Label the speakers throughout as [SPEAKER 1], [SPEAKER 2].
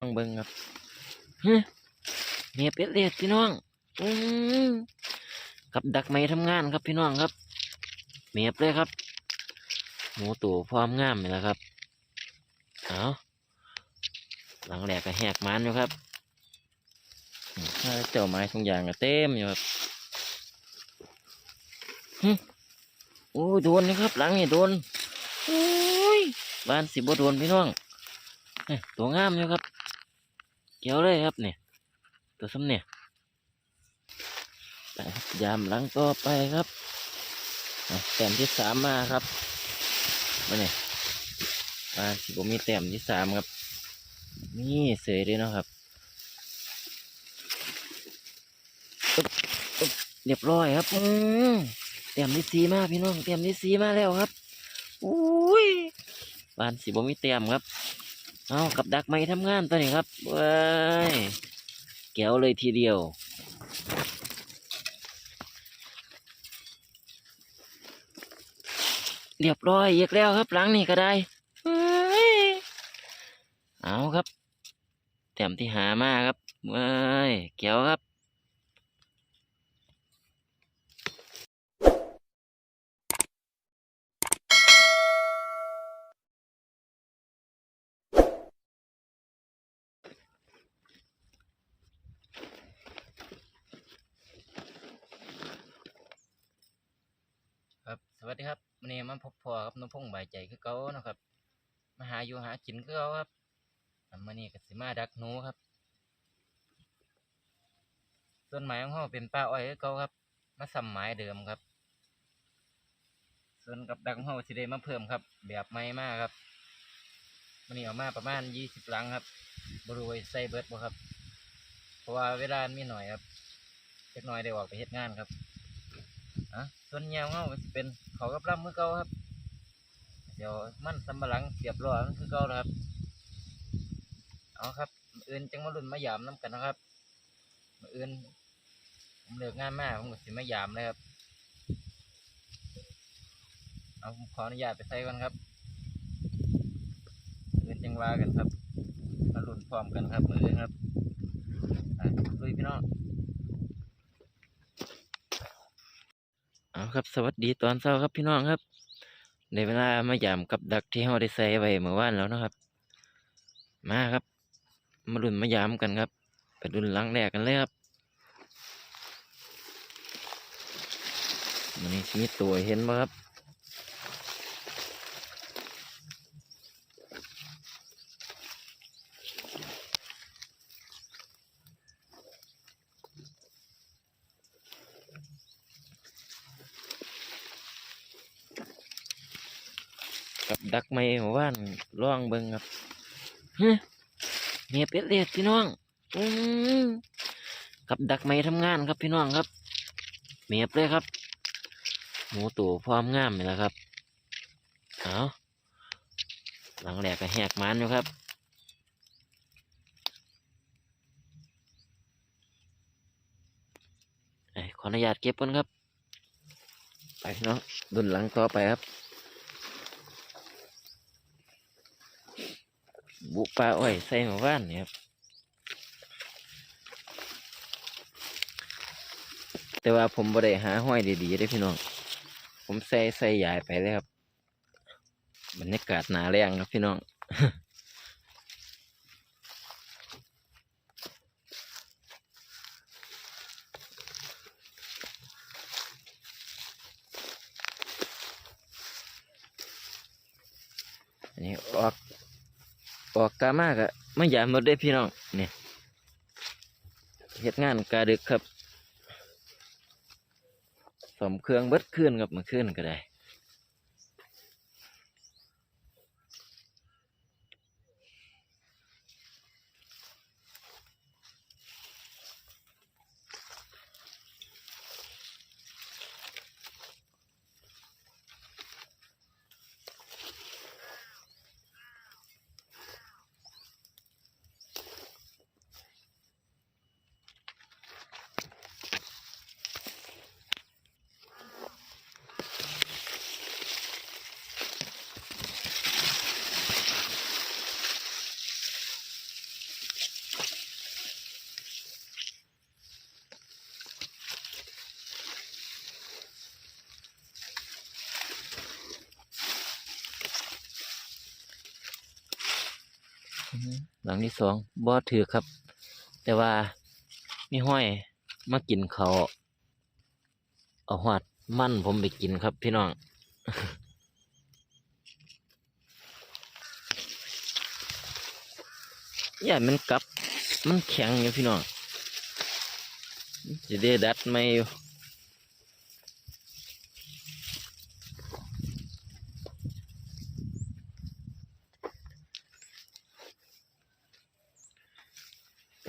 [SPEAKER 1] ลองเบิ่งครับฮึเมียเป็ดเลียดพี่น้อง อืมกับดักไม้ทำงานครับพี่น้องครับ เมียบเลยครับ หมูตู่พร้อมงามนี่แหละครับ เอาหลังแหลกก็แหกมันอยู่ครับถ้าเจ้าไม้ทุกอย่างก็เต็มอยู่ครับโอ้ยโดนนะครับ หลังนี่โดน โอ้ยบ้านสิบ่โดนพี่น้องตัวงามอยู่ครับ ขียวเลยครับเนี่ย ตัวซ้ำเนี่ยไปครับยามหลังต่อไปครับแต้มที่สามมาครับมาเนี่ยปลาสิบมีแต้มที่สามครับ นี่เสยเลยเนาะครับเรียบร้อยครับอืมแต้มที่สีมาพี่น้องแต้มที่สีมาแล้วครับ อุ้ยปานสิบมีแต้มครับ เอากับดักไม้ทำงานตัวนี้ครับเว้ยแก้วเลยทีเดียว เรียบร้อยอีกแล้วครับหลังนี่ก็ได้เอาครับแถมที่หามาครับเว้ยแก้วครับ สวัสดีครับวันนี้มาพบพ่อครับน้องพงษ์ใบใจคือเก่าเนาะครับมาหาอยู่หากินคือเก่าครับอันนี้ก็สิมาดักหนูครับส่วนหมายของเราเป็นป้าอ้อยคือเก่าครับ มาซ้ำหมายเดิมครับ ส่วนกับดักของเราสิได้มาเพิ่มครับ แบบใหม่มากครับวันนี้เอามาประมาณยี่สิบหลังครับบรูไว้ใส่เบิร์ดบ่ครับ เพราะว่าเวลามีหน่อยครับเล็กน้อยได้ออกไปเฮ็ดงานครับ อะส่วนยาวเงาก็สิเป็นเขากับลำมือเก่าครับ เดี๋ยวมันสำบหลังเสียบล้อมันคือเก่าแล้วครับ เอาครับมื้ออื่นจังมาลุ่นมายามน้ำกันนะครับมื้ออื่นผมเลิกงานมาผมก็สิมายามเลยครับ เอาผมขออนุญาตไปใส่ก่อนครับมื้ออื่นจังว่ากันครับมาลุ่นพร้อมกันครับมื้ออื่นครับลุยพี่น้อง เอา ครับสวัสดีตอนเช้าครับพี่น้องครับในเวลามายามกับดักที่เราได้ใส่ไว้เมื่อวานแล้วนะครับ มาครับ มาลุนมายามกันครับไปลุนหลังแรกกันเลยครับมันนี้ชีวิตตัวเห็นไหมครับ กับดักไม่เมื่านล่องเบิ่งครับฮึเมียเป็ดเลียดพี่น้องอืมกับดักไม่ทำงานครับพี่น้องครับ เมียบเลยครับ หมูตู่พร้อมงามนี่แหละครับเอาหลังแหลกก็แหกมันอยู่ครับขออนุญาตเก็บก่อนครับ ไปพี่น้องดุนหลังต่อไปครับ บุปลาอ้อยใส่หมู่บ้านนี่ครับแต่ว่าผมบ่ได้หาห้อยดีๆได้พี่น้อง ผมใส่ใส่ใหญ่ไปเลยครับบรรยากาศหนาแรงครับพี่น้องอันนี้ออก ออกกามากอะไม่ยากหมดได้พี่น้องเนี่ยเหตุงานกาดึกครับสมเครื่องเบิดขึ้นกับมาขึ้นก็ได้ หลังที่สองบ่ถือครับ แต่ว่ามีห้อยมากินเขาเอาหอดมั่นผมไปกินครับพี่น้องอย่ามันกลับ มันแข็งอยู่พี่น้องจะได้ดัดไม่อยู่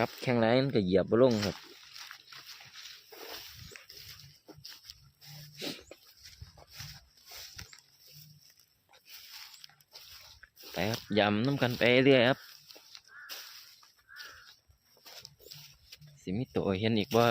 [SPEAKER 1] กลับแข็งไรมันก็เหยียบบ่ลงครับไปครับยำน้ำกันไปเรื่อยครับ สิมีตัวเห็นอีกว่า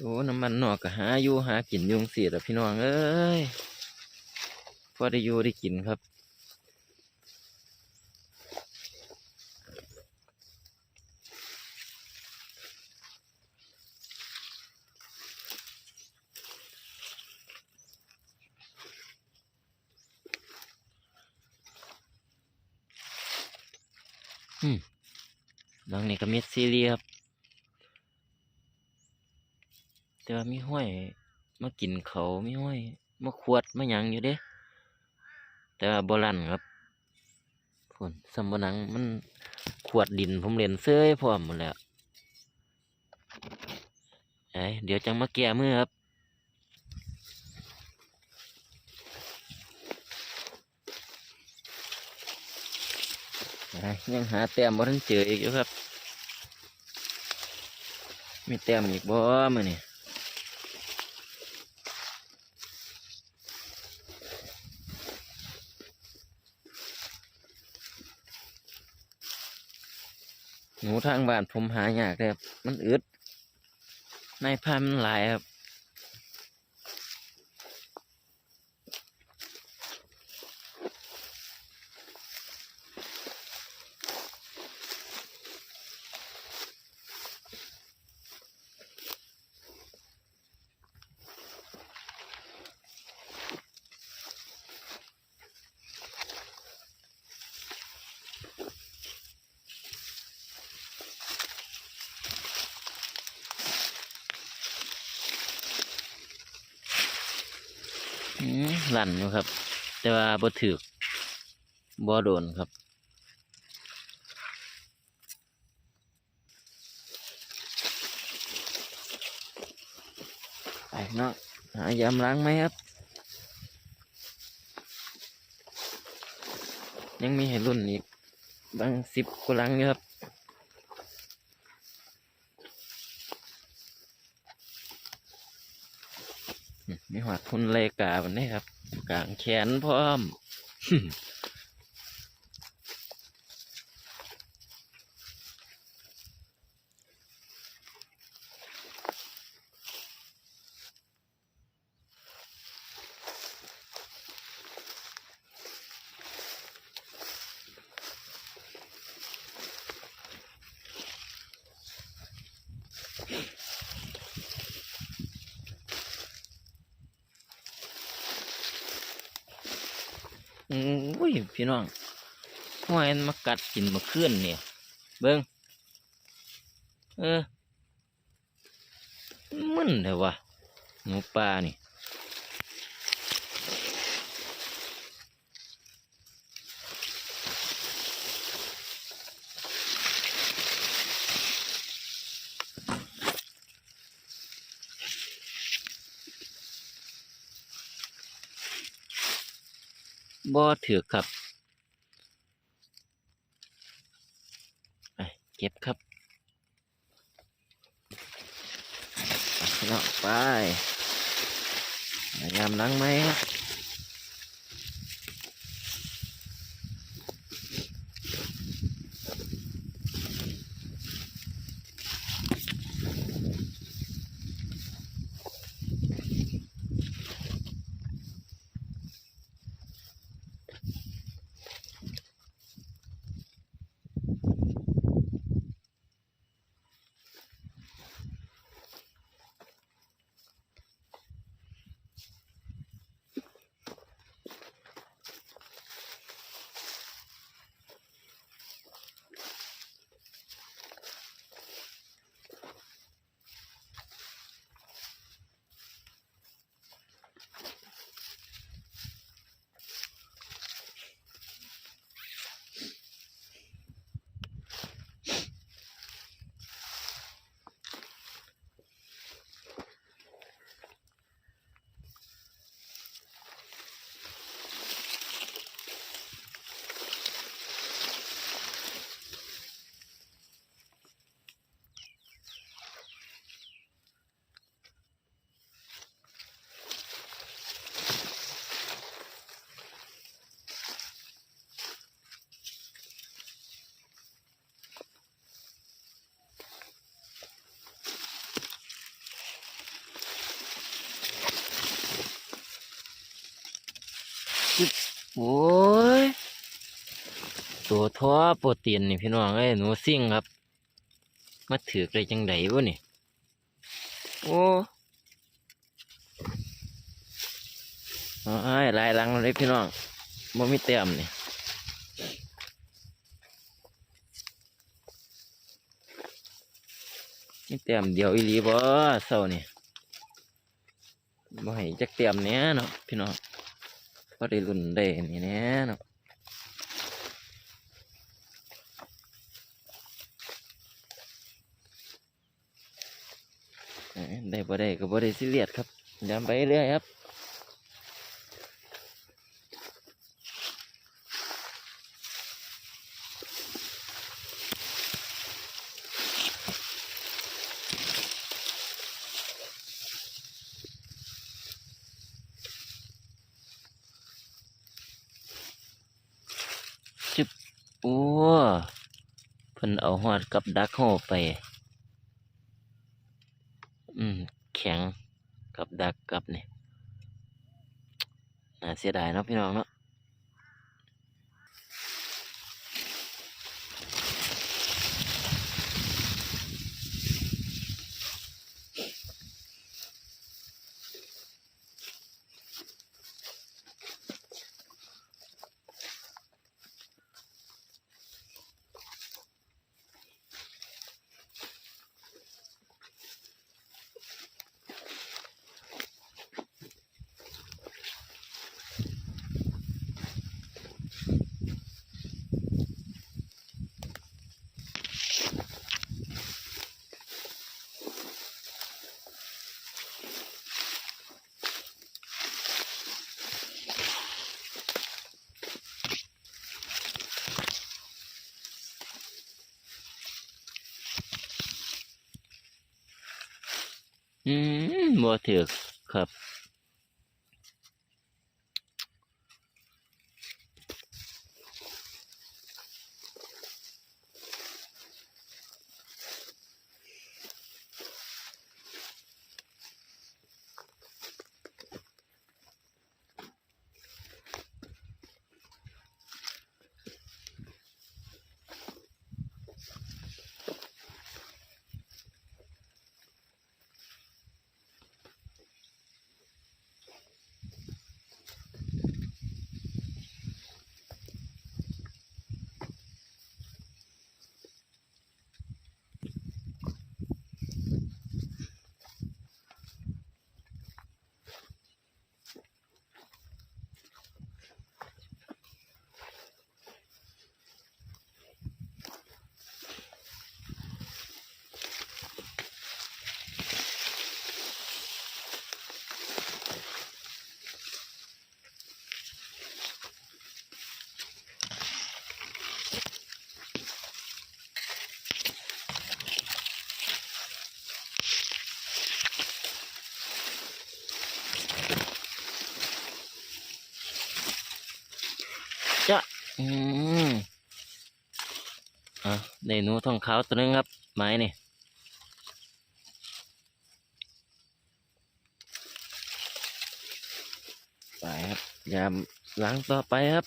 [SPEAKER 1] โอ้น้ำมันนอกก็หาอยู่หากินยุงเสียแต่พี่น้องเอ้ยพอได้อยู่ได้กินครับหลังนี้ก็มีซีรีส์ครับ แต่ว่ามีห้อยมากินเขามีห้อยมาขวดมาหยังอยู่เด้ แต่ว่าโบราณครับผลสมบนังมันขวดดินผมเรียนเสื้อพร้อมหมดแล้วไอ้เดี๋ยวจังมาแก้มือครับยังหาแต้มบ่ทันเจออีกอยู่ครับ มีแต้มอีกบ่มื้อนี่ หนูทางบ้านผมหายากเลยครับมันอึดในพันมันหลายครับ อืมลั่นอยู่ครับ แต่ว่าบ่ถือกบ่โดนครับไปเนาะหายามล้างไหมครับ ยังมีให้รุ่นอีกบางสิบกว่าลังอยู่ครับ มมีหอดทุนเลกาบันนี้ครับ กลางแขนพร้อม อืมอุ้ย พี่น้องห้อยมันมากัดกินมาขึ้นเนี่ยเบิ้งเออมึนเถอะวะหมูป่านี่บ่ถือครับไปเก็บครับไปพี่น้อง ไปงามนังไหมครับ ตัวท้อโปรตีนนี่พี่น้องเอ้ยหนูซิ่งครับ มาถือกเลยจังไดวะนี่ โอ้อ้ายลายหลังเลยพี่น้องบ่มีเต็มนี่มีเต็มเดียวอีหลีบ่เศร้านี่บ่ให้จักเต็มเนี้ยเนาะพี่น้องพอได้รุ่นได้นี่แน่เนาะ เอ้ย ได้บ่ได้ก็บ่ได้ซีเรียสครับย้ำไปเรื่อยครับจึบโอ้เพิ่นเอาหอดกับดักโฮไป อืม แข็ง กับดักกับนี่น่าเสียดายเนาะพี่น้องเนาะอืม บ่ถือกครับ จะ อืมอะได้หนูทองขาวตัวนึงครับไม้นี่ไปครับยามล้างต่อไปครับ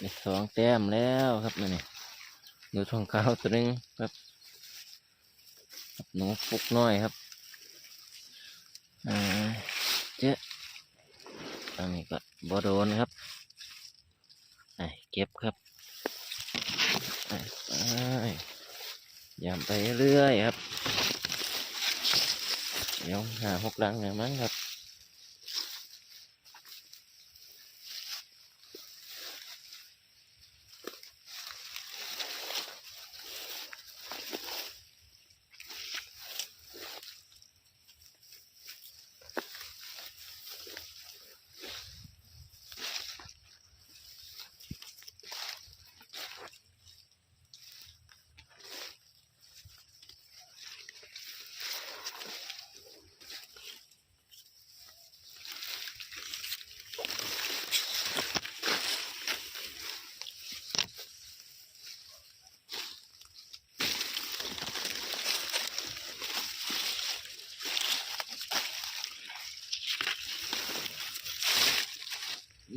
[SPEAKER 1] ได้สองแต้มแล้วครับนั่นนี่หนูทองขาวตัวนึงครับหนูฟุกน้อยครับอ่าเจ๊ะอันนี้ก็บโดนครับไอ้เก็บครับไปไปยำไปเรื่อยครับ
[SPEAKER 2] เดี๋ยวหาหกลังเนี่ยมั้งครับ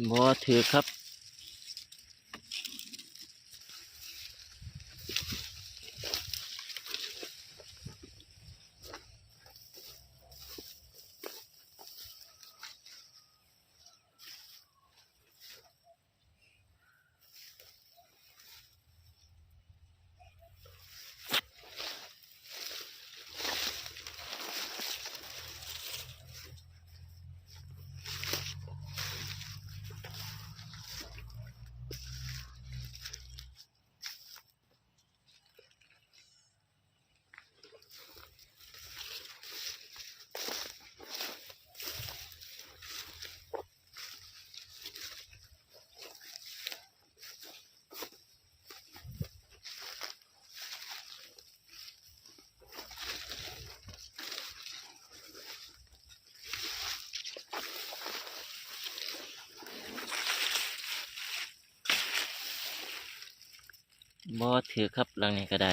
[SPEAKER 2] บ่ถือครับ บ่ถือครับหลังนี้ก็ได้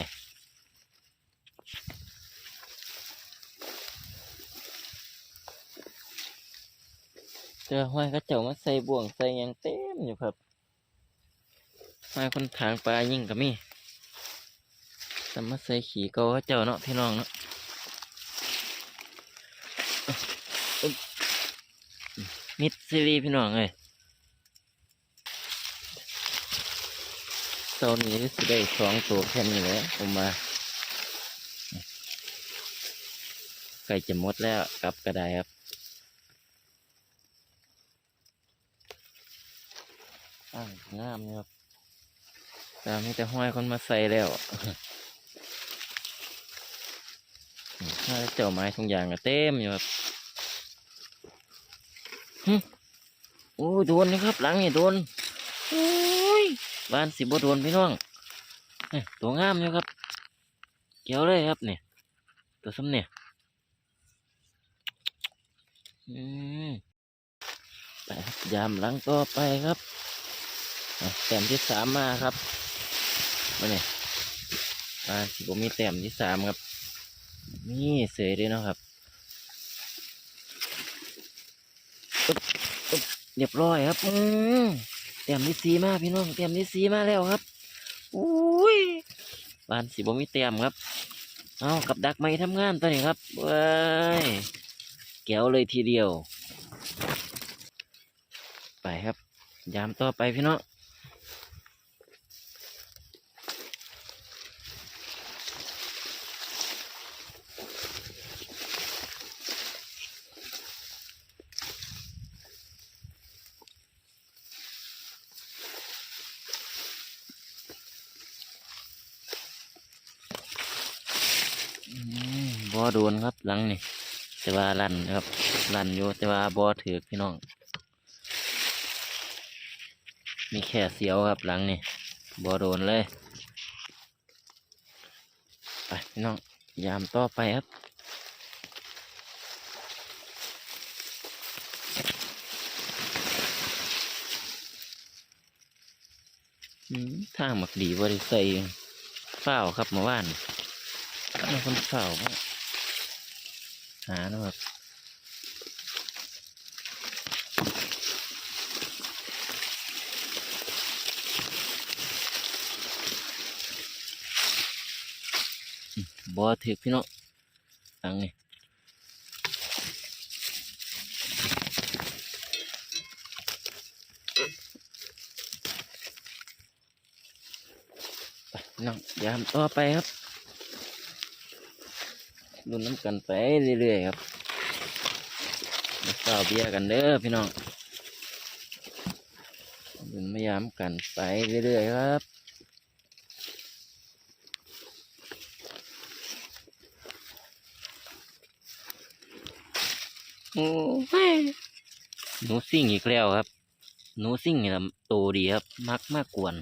[SPEAKER 2] เจอห้อยเขาเจ้ามาใส่บ่วงใส่ยังเต็มอยู่ครับห้อยคนทางปลายิ่งก็มีสมาใส่ขี่กาเขาเจ้าเนาะพี่น้องเนาะมิดซีรีพี่น้องเลย เท่านี้สิได้สองตัวแค่นี้แหละผมมาใกล้จะหมดแล้วกลับก็ได้ครับอ่างงามครับต่มีแต่ห้อยคนมาใส่แล้วถ้าเจ้าไม้ทุกอย่างก็เต็มอยู่ครับหึโอ้โดนนะครับหลังนี่โดนโอ้ บ้านสิบ่โดนพี่น้องตัวงามอยู่ครับ เกี่ยวเลยครับเนี่ย ตัวซ้ำเนี่ยไปครับยามหลังต่อไปครับแต้มที่สามมาครับมาเนี่ยมาสิบมีแต้มที่สามครับ นี่เสยเลยเนาะครับอึ๊บอึ๊บเรียบร้อยครับ อืม เตียมที่สี่มาพี่น้องเต้มที่สี่มาแล้วครับอุ้ยบานสีบมีเต้มครับเอากับดักไม้ทำงานตัวนี้ครับเว้ยแก้วเลยทีเดียว ไปครับ ยามต่อไปพี่น้อง บ่โดนครับหลังนี่แต่ว่าลั่นครับลั่นอยู่แต่ว่าบ่ถือพี่น้อง มีแค่เสียวครับหลังนี่บ่โดนเลยไปพี่น้องยามต่อไปครับอืมทางหมักดีบริใส่ฝ้าครับเมื่อวานคนเฝ้า หานะครับบ่ถือพี่น้องอังนี่ไปพี่น้องยามต่อไปครับ ลุ้นน้ำกันไปเรื่อยๆครับต่อเบียร์กันเด้อพี่น้องบุญพยายามกันไปเรื่อยๆครับโอ้ยหนูซิ่งอีกแล้วครับหนูซิ่งนี่ละโตดีครับ มักมากกวน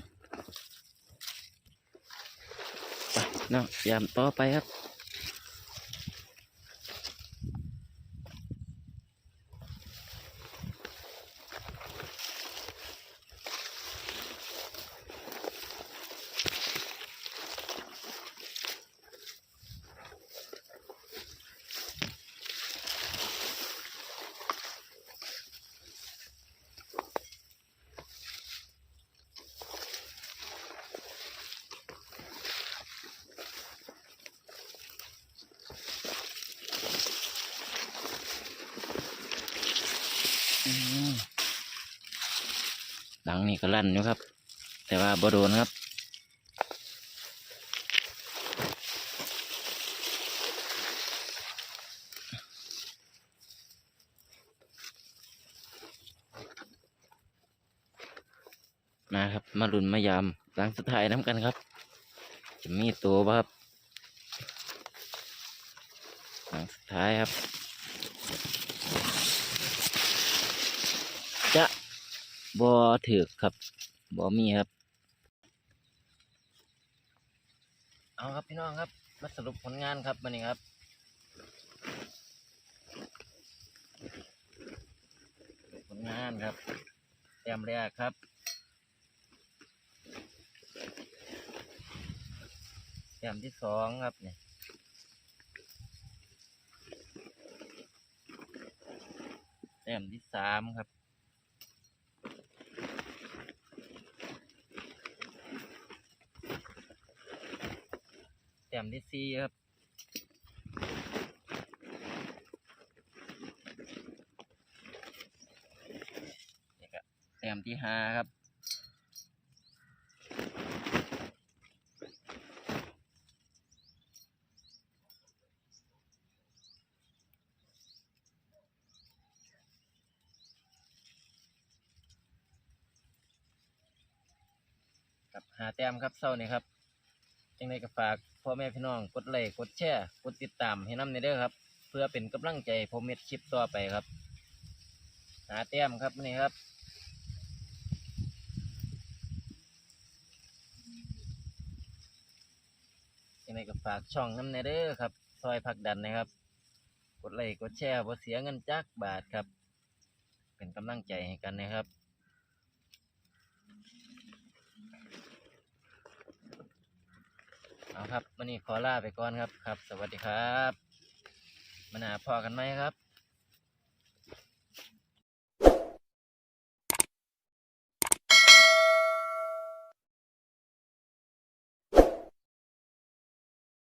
[SPEAKER 2] ไปน้องยามต่อไปครับ ลั่นอยู่ครับ แต่ว่าบ่โดนครับมาครับ มาลุนมายามหลังสุดท้ายน้ำกันครับ จะมีตัวบ่ครับหลังสุดท้ายครับ จะ บอถือกครับบอมีครับ เอาครับพี่น้องครับ มาสรุปผลงานครับวันนี้ครับผลงานครับแต้มแรกครับแต้มที่สองครับเนี่ยแต้มที่สามครับ แต้มที่สี่ครับนี่ก็แต้มที่ห้าครับครับหาแต้มครับเศร้านี่ครับ จังไดก็ฝากพ่อแม่พี่น้องกดไลค์กดแชร์กดติดตามให้น้ำในเด้อครับ เพื่อเป็นกำลังใจให้ผมเม็ดคลิปต่อไปครับ หาแต้มครับนี่ครับยังไงก็ฝากช่องน้ำในเด้อครับ ซอยผักดันนะครับ กดไลค์กดแชร์บ่เสียเงินจักบาทครับ เป็นกำลังใจให้กันนะครับ เอาครับวันนี้ขอลาไปก่อนครับครับ สวัสดีครับมาหาพอกันไหมครับ